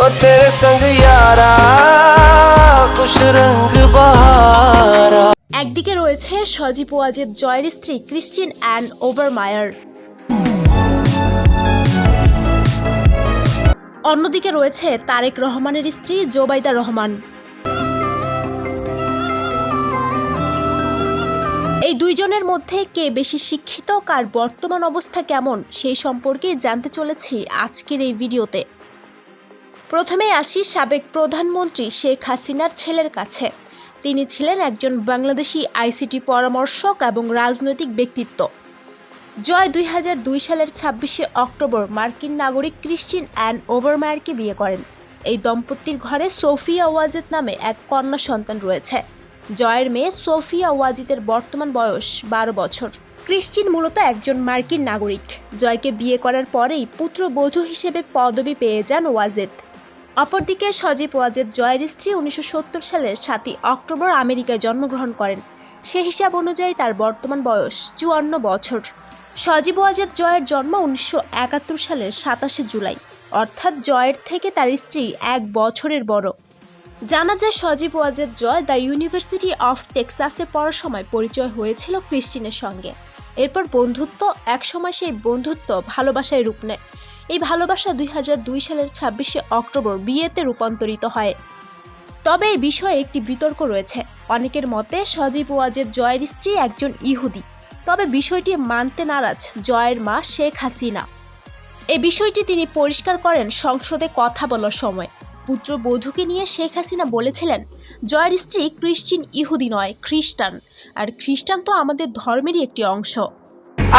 ओ तेरे संग यारा खुश रंग बहारा একদিকে রয়েছে সজীব ওয়াজেদ জয়ের স্ত্রী ক্রিস্টিন অ্যান ওভারমায়ার অন্যদিকে রয়েছে তারেক রহমানের স্ত্রী জোবাইদা রহমান এই দুইজনের মধ্যে কে বেশি শিক্ষিত কার বর্তমান অবস্থা কেমন সেই সম্পর্কে জানতে চলেছি আজকের এই ভিডিওতে প্রথমে আসি সাবেক প্রধানমন্ত্রী শেখ হাসিনার ছেলের কাছে। তিনি ছিলেন একজন বাংলাদেশি আইসিটি পরামর্শক এবং রাজনৈতিক ব্যক্তিত্ব। জয় দুই দুই সালের ছাব্বিশে অক্টোবর মার্কিন নাগরিক ক্রিস্টিন অ্যান ওভারমায়ারকে বিয়ে করেন। এই দম্পতির ঘরে সোফিয়া ওয়াজিদ নামে এক কন্যা সন্তান রয়েছে। জয়ের মেয়ে সোফিয়া ওয়াজিদের বর্তমান বয়স বারো বছর। ক্রিশ্চিন মূলত একজন মার্কিন নাগরিক। জয়কে বিয়ে করার পরেই পুত্রবধূ হিসেবে পদবি পেয়ে যান ওয়াজেদ। অপরদিকে সজীব ওয়াজেদ জয়ের স্ত্রী উনিশশো সত্তর সালের সাতই অক্টোবর আমেরিকায় জন্মগ্রহণ করেন। সে হিসাব অনুযায়ী তার বর্তমান বয়স চুয়ান্ন বছর। সজীব ওয়াজেদ জয়ের জন্ম উনিশশো একাত্তর সালের সাতাশে জুলাই, অর্থাৎ জয়ের থেকে তার স্ত্রী এক বছরের বড়। জানা যায় Sajeeb Wazed Joy the university of টেক্সাসে পড়ার সময় পরিচয় হয়েছিল ক্রিস্টিনের সঙ্গে। এরপর বন্ধুত্ব, একসময় সেই বন্ধুত্ব ভালোবাসায় রূপ নেয়। এই ভালোবাসা দুই হাজার দুই সালের ছাব্বিশে অক্টোবর বিয়েতে রূপান্তরিত হয়। তবে এই বিষয়ে একটি বিতর্ক রয়েছে। অনেকের মতে সজীব ওয়াজেদ জয়ের স্ত্রী একজন ইহুদি। তবে বিষয়টি মানতে নারাজ জয়ের মা শেখ হাসিনা। এ বিষয়টি তিনি পরিষ্কার করেন সংসদে কথা বলার সময়। পুত্রবধূকে নিয়ে শেখ হাসিনা বলেছিলেন, জয়ের স্ত্রী ক্রিশ্চিন ইহুদি নয়, খ্রিস্টান। আর খ্রিস্টান তো আমাদের ধর্মেরই একটি অংশ।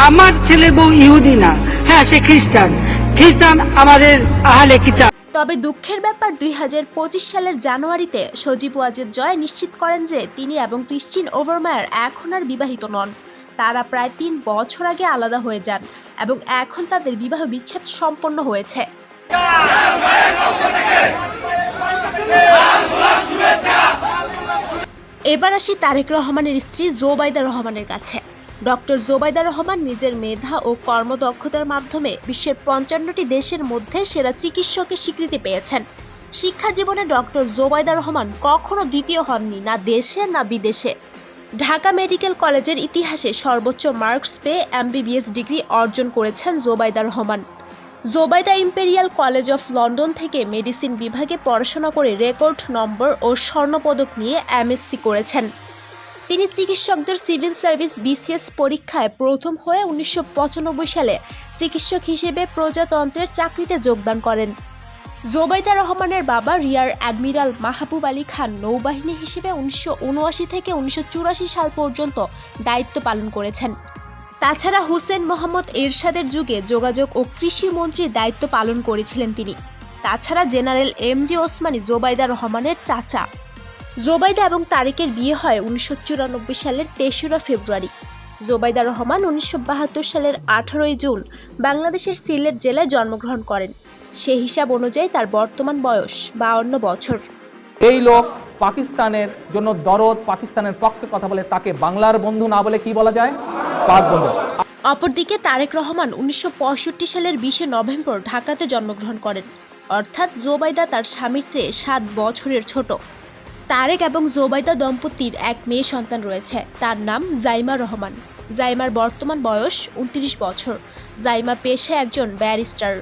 আমার ছেলের বউ ইহুদি না। হ্যাঁ সে খ্রিস্টান। খ্রিস্টান আমাদের আহলে কিতাব। তবে দুঃখের ব্যাপার, দুই হাজার পঁচিশ সালের জানুয়ারিতে সজীব ওয়াজেদ জয় নিশ্চিত করেন যে তিনি এবং ক্রিশ্চিন ওভারমায়ার এখন আর বিবাহিত নন। তারা প্রায় তিন বছর আগে আলাদা হয়ে যান এবং এখন তাদের বিবাহ বিচ্ছেদ সম্পন্ন হয়েছে। এবার আসি তারেক রহমানের স্ত্রী জোবাইদা রহমানের কাছে। ডক্টর জোবাইদা রহমান নিজের মেধা ও কর্মদক্ষতার মাধ্যমে বিশ্বের পঞ্চান্নটি দেশের মধ্যে সেরা চিকিৎসকের স্বীকৃতি পেয়েছেন। শিক্ষা জীবনে ডক্টর জোবাইদা রহমান কখনো দ্বিতীয় হননি, না দেশে, না বিদেশে। ঢাকা মেডিকেল কলেজের ইতিহাসে সর্বোচ্চ মার্কস পেয়ে এমবিবিএস ডিগ্রি অর্জন করেছেন Zubaida Rahman. Zubaida Imperial College of London থেকে মেডিসিন বিভাগে পড়াশোনা করে রেকর্ড নম্বর ও স্বর্ণপদক নিয়ে এমএসসি করেছেন। তিনি চিকিৎসকদের সিভিল সার্ভিস বিসিএস পরীক্ষায় প্রথম হয়ে উনিশশো পঁচানব্বই সালে চিকিৎসক হিসেবে প্রজাতন্ত্রের চাকরিতে যোগদান করেন। জোবাইদা রহমানের বাবা রিয়ার অ্যাডমিরাল মাহবুব আলী খান নৌবাহিনী হিসেবে উনিশশো উনআশি থেকে উনিশশো চুরাশি সাল পর্যন্ত দায়িত্ব পালন করেছেন। তাছাড়া হুসেন মোহাম্মদ এরশাদের যুগে যোগাযোগ ও কৃষি মন্ত্রীর দায়িত্ব পালন করেছিলেন তিনি। তাছাড়া general M G Osmani Zubaida রহমানের চাচা। জোবাইদা এবং তারেকের বিয়ে হয় উনিশশো চুরানব্বই সালের তেসরা ফেব্রুয়ারি। জোবাইদা রহমান উনিশশো বাহাত্তর সালের আঠারোই জুন বাংলাদেশের সিলেট জেলায় জন্মগ্রহণ করেন। সে হিসাব অনুযায়ী তার বর্তমান বয়স বাউন্ন বছর। এই লোক পাকিস্তানের জন্য দরদ পাকিস্তানের পক্ষে কথা বলে তাকে বাংলার বন্ধু না বলে কি বলা যায়? পাক বন্ধু। অপরদিকে তারেক রহমান উনিশশো পঁয়ষট্টি সালের বিশে নভেম্বর ঢাকাতে জন্মগ্রহণ করেন। অর্থাৎ জোবাইদা তার স্বামীর চেয়ে সাত বছরের ছোট। তারেক এবং জোবাইদা দম্পতির এক মেয়ে সন্তান রয়েছে। তার নাম জাইমা রহমান। জাইমার বর্তমান বয়স উনত্রিশ বছর। জাইমা পেশে একজন ব্যারিস্টার।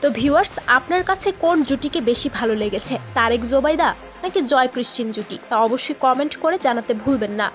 তো ভিউয়ার্স, আপনার কাছে কোন জুটিকে বেশি ভালো লেগেছে, তারেক জোবাইদা নাকি জয় ক্রিশ্চিন জুটি? তা অবশ্যই কমেন্ট করে জানাতে ভুলবেন না।